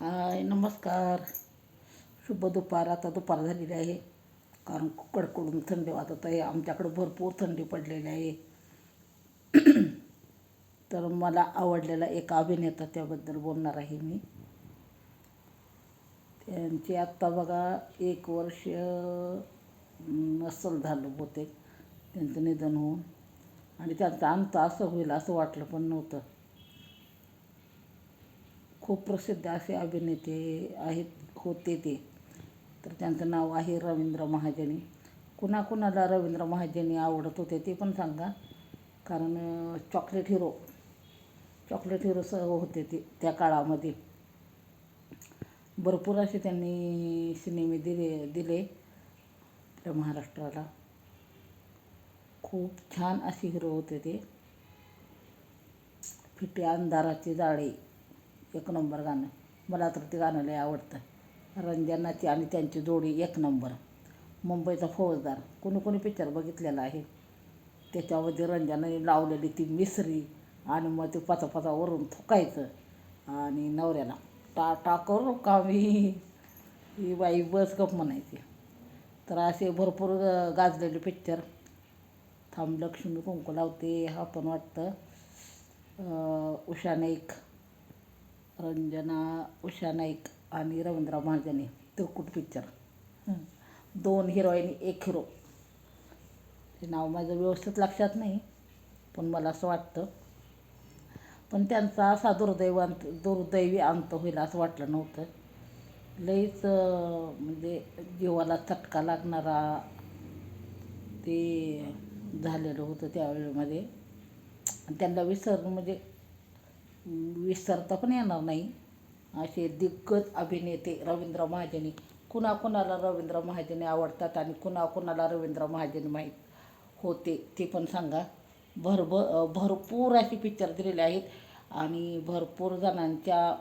हाय नमस्कार. शुभ दुपार. आता दुपार झालेली आहे. कारण कडकडून थंडी वाजत आहे. आमच्याकडे भरपूर थंडी पडलेली आहे. तर मला आवडलेला एक अभिनेता त्याबद्दल बोलणार आहे मी. त्यांची आत्ता बघा एक वर्ष नसल झालं बहुतेक. त्यांचं निधन होऊन. आणि त्यांचा अंत असं होईल असं वाटलं पण नव्हतं. खूप प्रसिद्ध असे अभिनेते आहेत होते ते. तर त्यांचं नाव आहे रवींद्र महाजनी. कुणाकुणाला रवींद्र महाजनी आवडत होते ते पण सांगा. कारण चॉकलेट हिरो चॉकलेट हिरो स होते ते त्या काळामध्ये. भरपूर असे त्यांनी सिनेमे दिले दिले आपल्या महाराष्ट्राला. खूप छान असे हिरो होते ते. फिटे अंधाराचे जाळे. एक नंबर गाणं. मला तर ते गाणं लय आवडतं. रंजनाची आणि त्यांची जोडी एक नंबर. मुंबईचा फौजदार. कोणी कोणी पिक्चर बघितलेला आहे. त्याच्यामध्ये रंजनाने लावलेली ती मिसरी आणि मग ते पचा वरून थुकायचं आणि नवऱ्याला टा करू का मी? ही बाई बस गप म्हणायची. तर असे भरपूर गाजलेले पिक्चर थांब लक्ष्मी कुंकू लावते हा पण वाटतं. उषा नाईक. रंजना उषा नाईक आणि रवींद्र महाजनी. तिरकुट पिक्चर दोन हिरोईन एक हिरो ते नाव माझं व्यवस्थित लक्षात नाही पण मला असं वाटतं. पण त्यांचा असा दुर्दैवांत दुर्दैवी अंत होईल असं वाटलं नव्हतं. लईच म्हणजे जीवाला चटका लागणारा ते झालेलं होतं त्यावेळेमध्ये. आणि त्यांना विसर म्हणजे विसरता पण येणार नाही. असे दिग्गज अभिनेते रवींद्र महाजनी कुणाकुणाला रवींद्र महाजनी आवडतात आणि कुणाकुणाला रवींद्र महाजनी माहीत होते ते पण सांगा. भरभ भरपूर असे पिक्चर दिलेले आहेत आणि भरपूर जणांच्या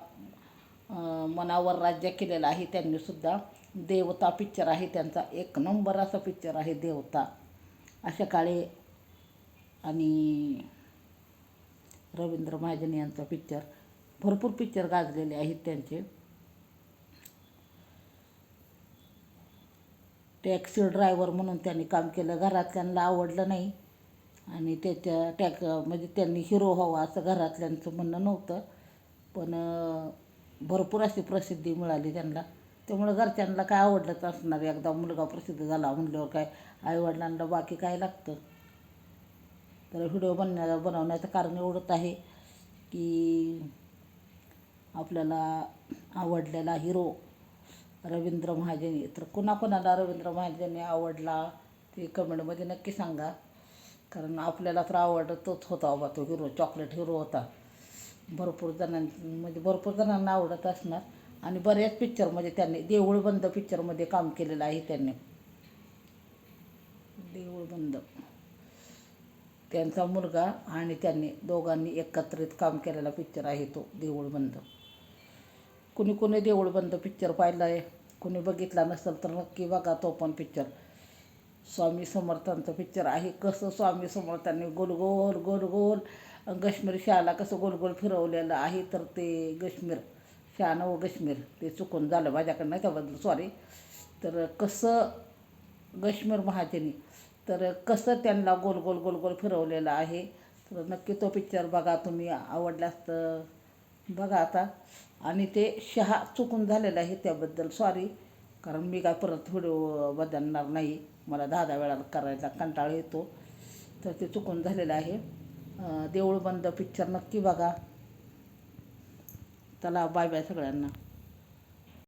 मनावर राज्य केलेलं आहे त्यांनीसुद्धा देवता पिक्चर आहे त्यांचा एक नंबर असा पिक्चर आहे देवता. अशा काळे आणि रवींद्र महाजन यांचा पिक्चर भरपूर पिक्चर गाजलेले आहेत त्यांचे. टॅक्सी ड्रायव्हर म्हणून त्यांनी काम केलं. घरातल्यांना आवडलं नाही. आणि त्याच्या टॅक म्हणजे त्यांनी हिरो व्हावा असं घरातल्यांचं म्हणणं नव्हतं. पण भरपूर अशी प्रसिद्धी मिळाली त्यांना. त्यामुळं घरच्यांना काय आवडलंच असणार? एकदा मुलगा प्रसिद्ध झाला म्हणल्यावर काय आईवडिलांना बाकी काय लागतं? तर व्हिडिओ बनण्या बनवण्याचं कारण एवढंच आहे की आपल्याला आवडलेला हिरो रवींद्र महाजनी. तर कुणाकुणाला रवींद्र महाजन आवडला ते कमेंटमध्ये नक्की सांगा. कारण आपल्याला तर आवडतच होता बाबा तो हिरो चॉकलेट हिरो होता. भरपूर जणां म्हणजे भरपूर जणांना आवडत असणार. आणि बऱ्याच पिक्चरमध्ये त्यांनी देऊळ बंद पिक्चरमध्ये काम केलेलं आहे त्यांनी. देऊळ बंद त्यांचा मुलगा आणि त्यांनी दोघांनी एकत्रित काम केलेला पिक्चर आहे तो देऊळ बंद कुणी कुणी देऊळ बंद पिक्चर पाहिला आहे कुणी बघितला नसेल तर नक्की बघा तो पण पिक्चर स्वामी समर्थांचं पिक्चर आहे कसं स्वामी समर्थांनी गोलगोल गोलगोल गोल शाला गश्मीर कसं गोलगोल फिरवलेलं आहे तर ते गश्मीर शान व गश्मीर ते चुकून झालं माझ्याकडनं त्याबद्दल सॉरी तर कसं गश्मीर महाजनी तर कसं त्यांना गोल गोल गोल गोल फिरवलेलं आहे? तर नक्की तो पिक्चर बघा तुम्ही. आवडल्यास तर बघा आता. आणि ते शहा चुकून झालेलं आहे त्याबद्दल. सॉरी कारण मी काय परत व्हिडिओ बदलणार नाही. मला दहा दहा वेळा करायचा कंटाळा येतो. तर ते चुकून झालेलं आहे. देऊळ बंद पिक्चर नक्की बघा. चला बाय बाय सगळ्यांना.